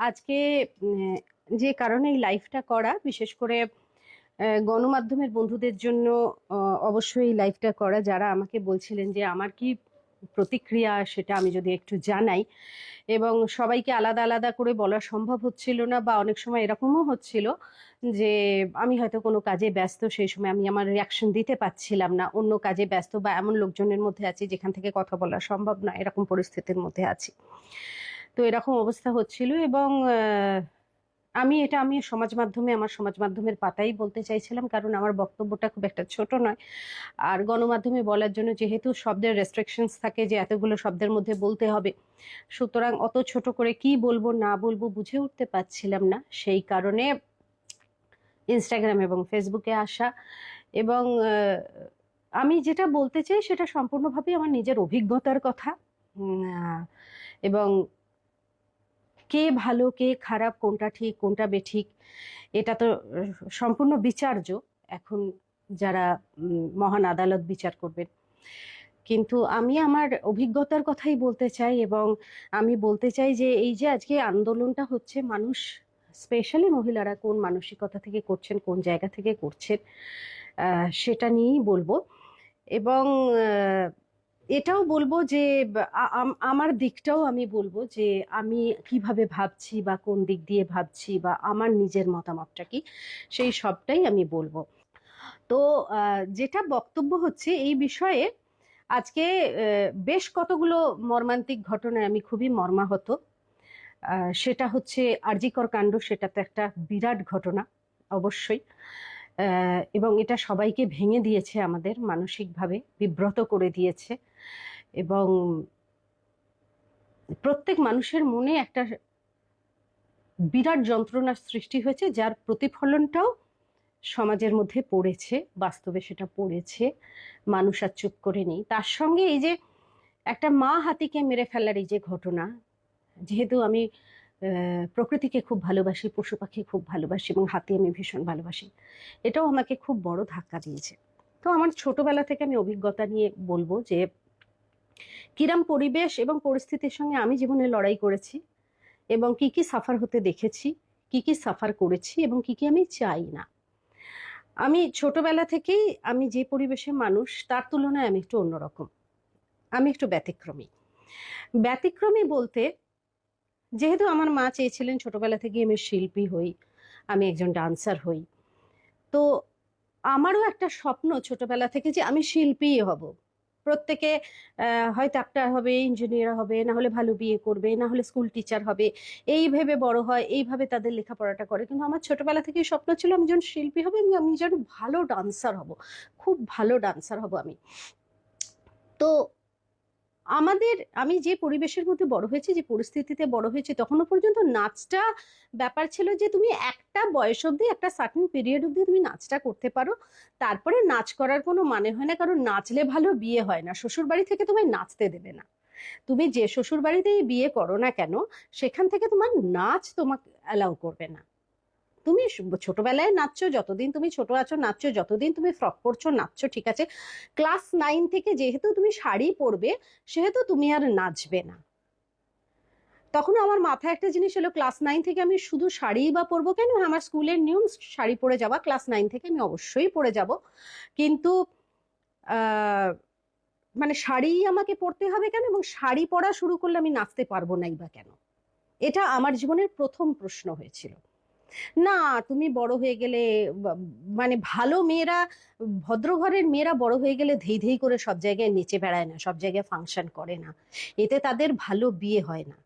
আজকে যে কারণে এই লাইভটা করা, বিশেষ করে গণমাধ্যমের বন্ধুদের জন্য অবশ্যই এই লাইভটা করা। যারা আমাকে বলছিলেন যে, আমার কি প্রতিক্রিয়া? সেটা আমি যদি একটু জানাই। এবং সবাইকে আলাদা আলাদা করে বলা সম্ভব হচ্ছিল না বা অনেক সময় এরকমও হচ্ছিল যে, আমি হয়তো কোনো কাজে ব্যস্ত, সেই সময় আমি আমার রিয়াকশন দিতে পারছিলাম না। অন্য কাজে ব্যস্ত বা এমন লোকজনের মধ্যে আছি যেখান থেকে কথা বলা সম্ভব না, এরকম পরিস্থিতির মধ্যে আছি। তো এরকম অবস্থা হচ্ছিল এবং আমি এটা, আমি সমাজ মাধ্যমে, আমার সমাজ মাধ্যমের পাতাই বলতে চাইছিলাম কারণ আমার বক্তব্যটা খুব একটা ছোট নয়। আর গণমাধ্যমে বলার জন্য যেহেতু শব্দের রেস্ট্রিকশনস থাকে যে এতগুলো শব্দের মধ্যে বলতে হবে, সুতরাং অত ছোট করে কি বলব, না বলব বুঝে উঠতে পারছিলাম না। সেই কারণে ইনস্টাগ্রাম এবং ফেসবুকে আসা এবং আমি যেটা বলতে চাই সেটা সম্পূর্ণভাবে আমার নিজের অভিজ্ঞতার কথা। এবং কে ভালো, কে খারাপ, কোনটা ঠিক, কোনটা বেঠিক, এটা তো সম্পূর্ণ বিচার্য। এখন যারা মহান আদালত বিচার করবেন। কিন্তু আমি আমার অভিজ্ঞতার কথাই বলতে চাই এবং আমি বলতে চাই যে এই যে আজকে আন্দোলনটা হচ্ছে, মানুষ স্পেশালি মহিলারা কোন মানসিকতা থেকে করছেন, কোন জায়গা থেকে করছেন সেটা নিয়েই বলব। এবং এটাও বলব যে আম- আমার দিকটাও আমি বলব যে, আমি কীভাবে ভাবছি বা কোন দিক দিয়ে ভাবছি বা আমার নিজের মতামতটা কি, সেই সবটাই আমি বলব। তো যেটা বক্তব্য হচ্ছে এই বিষয়ে, আজকে বেশ কতগুলো মর্মান্তিক ঘটনায় আমি খুবই মর্মাহত। সেটা হচ্ছে আরজিকর কাণ্ড, সেটা তো একটা বিরাট ঘটনা, অবশ্যই। এবং এটা সবাইকে ভেঙে দিয়েছে আমাদের, মানসিকভাবে বিব্রত করে দিয়েছে। এবং প্রত্যেক মানুষের মনে একটা বিরাট যন্ত্রণার সৃষ্টি হয়েছে, যার প্রতিফলনটাও সমাজের মধ্যে পড়েছে, বাস্তবে সেটা পড়েছে, মানুষ আর চুপ করে নেই। তার সঙ্গে এই যে একটা মা হাতিকে মেরে ফেলার এই যে ঘটনা, যেহেতু আমি প্রকৃতিকে খুব ভালোবাসি পশু পাখি খুব ভালোবাসি এবং হাতি আমি ভীষণ ভালোবাসি, এটাও আমাকে খুব বড় ধাক্কা দিয়েছে। তো আমার ছোটবেলা থেকে আমি অভিজ্ঞতা নিয়ে বলব যে কিরাম পরিবেশ এবং পরিস্থিতির সঙ্গে আমি জীবনে লড়াই করেছি এবং কি কি সাফার হতে দেখেছি, কি কি সাফার করেছি এবং কি কি আমি চাই না। আমি ছোটবেলা থেকেই আমি যে পরিবেশে মানুষ, তার তুলনায় আমি একটু অন্যরকম। আমি একটু ব্যতিক্রমী। ব্যতিক্রমী বলতে, যেহেতু আমার মা চেয়েছিলেন ছোটবেলা থেকে আমি শিল্পী হই, আমি একজন ডান্সার হই, তো আমারও একটা স্বপ্ন ছোটবেলা থেকে যে আমি শিল্পীই হব। প্রত্যেকে হয় ডাক্তার হবে ইঞ্জিনিয়ার হবে না হলে ভালো বিয়ে করবে না হলে স্কুল টিচার হবে, এই ভেবে বড় হয়, এইভাবে তাদের লেখাপড়াটা করে। কিন্তু আমার ছোটবেলা থেকেই স্বপ্ন ছিল আমি যখন শিল্পী হব, আমি যেন ভালো ডান্সার হব, খুব ভালো ডান্সার হব আমি। তো আমাদের, আমি যে পরিবেশের মধ্যে বড় হয়েছি, যে পরিস্থিতিতে বড় হয়েছি, তখনও পর্যন্ত নাচটা ব্যাপার ছিল যে তুমি একটা বয়স অবধি, একটা সার্টিন পিরিয়ড অবধি তুমি নাচটা করতে পারো। তারপরে নাচ করার কোনো মানে হয় না, কারণ নাচলে ভালো বিয়ে হয় না। শ্বশুর বাড়ি থেকে তোমায় নাচতে দেবে না। তুমি যে শ্বশুর বাড়িতেই বিয়ে করো না কেন, সেখান থেকে তোমার নাচ তোমাকে অ্যালাউ করবে না। তুমি ছোটবেলায় নাচছো, যতদিন তুমি ছোট আছো, নাচছো, যতদিন তুমি ফ্রক পরছো, নাচছো, ঠিক আছে? ক্লাস নাইন থেকে যেহেতু তুমি শাড়ি পরবে, সেহেতু তুমি আর নাচবে না। তখন আমার মাথায় একটা জিনিস হলো ক্লাস নাইন থেকে আমি শুধু শাড়িই বা পরবো কেন? আমার স্কুলের নিয়ম, শাড়ি পরে যাওয়া ক্লাস নাইন থেকে আমি অবশ্যই পরে যাব। কিন্তু মানে শাড়িই আমাকে পরতে হবে কেন? এবং শাড়ি পরা শুরু করলে আমি নাচতে পারব নাই বা কেন? এটা আমার জীবনের প্রথম প্রশ্ন হয়েছিল। না, তুমি বড় হয়ে গেলে মানে ভালো মেয়েরা ভদ্র ঘরের মেয়েরা বড় হয়ে গেলে ধেই ধেই করে সব জায়গায় নেচে বেড়ায় না, সব জায়গায় ফাংশন করে না। এতে তাদের ভালো বিয়ে হয় না।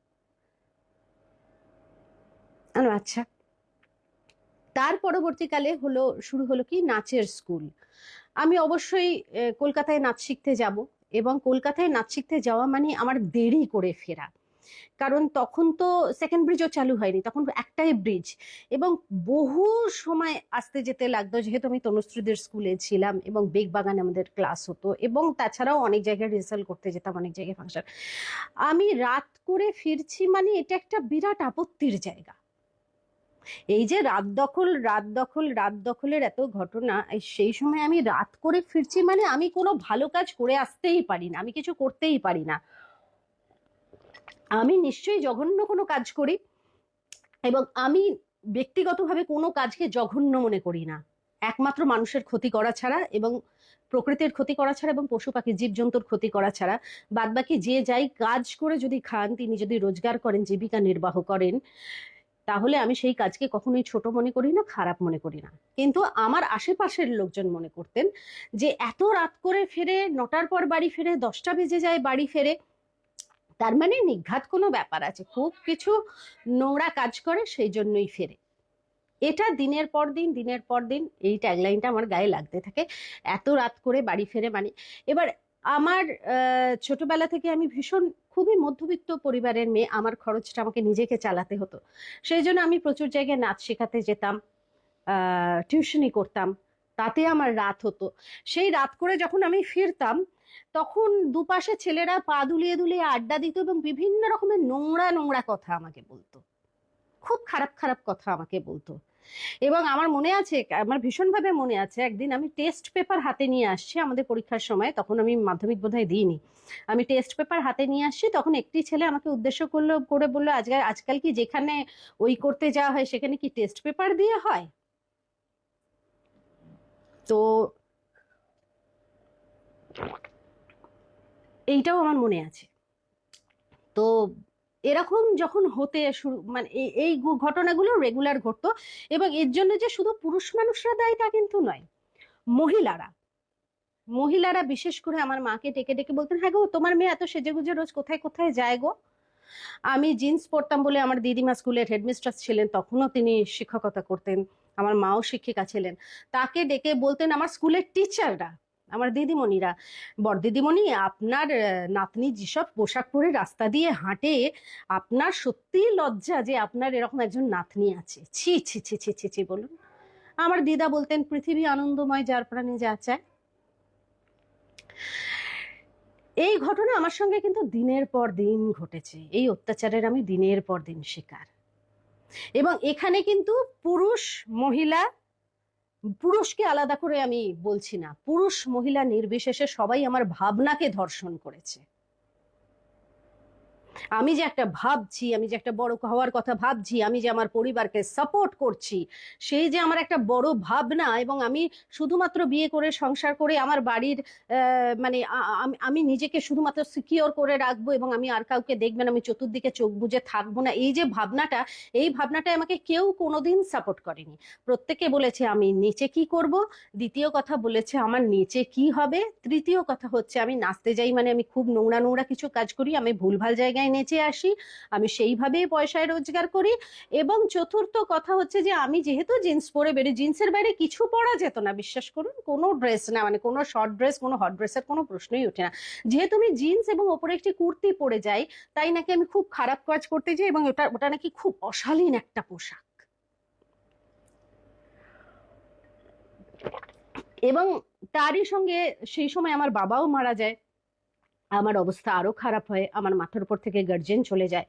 আচ্ছা। তার পরবর্তীকালে হলো, শুরু হলো কি? নাচের স্কুল আমি অবশ্যই কলকাতায় নাচ শিখতে যাব এবং কলকাতায় নাচ শিখতে যাওয়া মানে আমার দেরি করে ফেরা। কারণ তখন তো সেকেন্ড ব্রিজও চালু হয়নি, তখন একটাই ব্রিজ এবং বহু সময় আসতে যেতে লাগতো, যেহেতু আমি তনুশ্রীদের স্কুলে ছিলাম এবং বেগবাগানে আমাদের ক্লাস হতো এবং তাছাড়াও অনেক জায়গায় রিহার্সাল করতে যেতাম, অনেক জায়গায় ফাংশন আমি রাত করে ফিরছি মানে এটা একটা বিরাট আপত্তির জায়গা। এই যে রাত দখল রাত দখল, রাত দখলের এত ঘটনা সেই সময় আমি রাত করে ফিরছি মানে আমি কোনো ভালো কাজ করে আসতেই পারি না, আমি কিছু করতেই পারি না। আমি নিশ্চয়ই জঘন্য কোনো কাজ করি এবং আমি ব্যক্তিগতভাবে কোনো কাজকে জঘন্য মনে করি না। একমাত্র মানুষের ক্ষতি করা ছাড়া এবং প্রকৃতির ক্ষতি করা ছাড়া এবং পশু পাখি, জীবজন্তুর ক্ষতি করা ছাড়া বাদবাকি যে যাই কাজ করে যদি খান, তিনি যদি রোজগার করেন, জীবিকা নির্বাহ করেন, তাহলে আমি সেই কাজকে কখনোই ছোট মনে করি না, খারাপ মনে করি না। কিন্তু আমার আশেপাশের লোকজন মনে করতেন যে এত রাত করে ফেরে নটার পর বাড়ি ফেরে, দশটা বেজে যায় বাড়ি ফেরে তার মানে নিঘাত কোনো ব্যাপার আছে। খুব কিছু নোংরা কাজ করে, সেই জন্যই ফেরে। এটা দিনের পর দিন, দিনের পর দিন, এই ট্যাগলাইনটা আমার গায়ে লাগতে থাকে। এত রাত করে বাড়ি ফেরে মানে এবার আমার ছোটবেলা থেকে আমি ভীষণ খুবই মধ্যবিত্ত পরিবারের মেয়ে, আমার খরচটা আমাকে নিজেকে চালাতে হতো। সেই জন্য আমি প্রচুর জায়গায় নাচ শেখাতে যেতাম টিউশনি করতাম, তাতে আমার রাত হতো। সেই রাত করে যখন আমি ফিরতাম তখন দুপাশে ছেলেরা পা দুলিয়ে দুলিয়ে আড্ডা দিত এবং বিভিন্ন রকমের নোংরা নোংরা কথা আমাকে বলতো। খুব খারাপ খারাপ কথা আমাকে বলতো। এবং আমার মনে আছে, আমার ভীষণভাবে মনে আছে, একদিন আমি টেস্ট পেপার হাতে নিয়ে আসছি আমাদের পরীক্ষার সময়, তখন আমি মাধ্যমিক বোধহয় দিইনি। আমি টেস্ট পেপার হাতে নিয়ে আসছি, তখন একটি ছেলে আমাকে উদ্দেশ্য করল, করে বলল আজকাল আজকাল কি যেখানে ওই করতে যাওয়া হয়, সেখানে কি টেস্ট পেপার দিয়ে হয়? তো এইটাও আমার মনে আছে। তো এরকম যখন হতে শুরু মানে এই- ঘটনাগুলো রেগুলার ঘটতো এবং এর জন্য যে শুধু পুরুষ মানুষরা দায়ী তা কিন্তু নয়, মহিলারা। মহিলারা বিশেষ করে আমার মাকে ডেকে ডেকে বলতেন হ্যাঁ গো, তোমার মেয়ে এত সেজেগুজে রোজ কোথায় কোথায় যায় গো? আমি জিন্স পরতাম বলে আমার দিদিমা স্কুলের হেডমিস্ট্রেস ছিলেন, তখনও তিনি শিক্ষকতা করতেন। আমার মাও শিক্ষিকা ছিলেন। তাকে ডেকে বলতেন, আমার স্কুলের টিচাররা আমার দিদিমণিরা। বড় দিদিমণি, আপনার নাতনি যেসব পোশাক পরে রাস্তা দিয়ে হাঁটে, আপনার সত্যিই লজ্জা যে আপনার এরকম একজন নাতনি আছে। ছি ছি ছি ছি ছি ছি, বলুন। আমার দিদা বলতেন, পৃথিবী আনন্দময়, যার প্রাণে যা চায়। এই ঘটনা আমার সঙ্গে কিন্তু দিনের পর দিন ঘটেছে। এই অত্যাচারের আমি দিনের পর দিন শিকার। এবং এখানে কিন্তু পুরুষ, মহিলা পুরুষকে আলাদা করে আমি বলছি না। পুরুষ মহিলা নির্বিশেষে সবাই আমার ভাবনাকে ধর্ষণ করেছে। আমি যে একটা ভাবছি, আমি যে একটা বড় হওয়ার কথা ভাবছি, আমি যে আমার পরিবারকে সাপোর্ট করছি, সেই যে আমার একটা বড় ভাবনা এবং আমি শুধুমাত্র বিয়ে করে সংসার করে আমার বাড়ির মানে আমি- নিজেকে শুধুমাত্র সিকিওর করে রাখব এবং আমি আর কাউকে দেখবেন আমি চতুর্দিকে চোখ বুজে থাকব না, এই যে ভাবনাটা, এই ভাবনাটা আমাকে কেউ কোনোদিন সাপোর্ট করেনি। প্রত্যেকে বলেছে, আমি নিচে কি করব? দ্বিতীয় কথা বলেছে, আমার নিচে কি হবে? তৃতীয় কথা হচ্ছে, আমি নাচতে যাই মানে আমি খুব নোংরা নোংরা কিছু কাজ করি, আমি ভুলভাল জায়গায় নেচে আসি, আমি সেইভাবেই পয়সায় রোজগার করি। এবং চতুর্থ কথা হচ্ছে যে, আমি যেহেতু জিন্স পরে বেরি জিন্সের বাইরে কিছু পরা যেত না, বিশ্বাস করুন, কোনো ড্রেস না মানে কোনো শর্ট ড্রেস কোনো হট ড্রেসের কোনো প্রশ্নই ওঠে না। যেহেতু আমি জিন্স এবং ওপরে একটি কুর্তি পরে যাই, তাই নাকি আমি খুব খারাপ কাজ করতে যাই এবং ওটা ওটা নাকি খুব অশালীন একটা পোশাক। এবং তারই সঙ্গে সেই সময় আমার বাবাও মারা যায়। আমার অবস্থা আরও খারাপ হয় আমার মাথার উপর থেকে গার্জেন চলে যায়।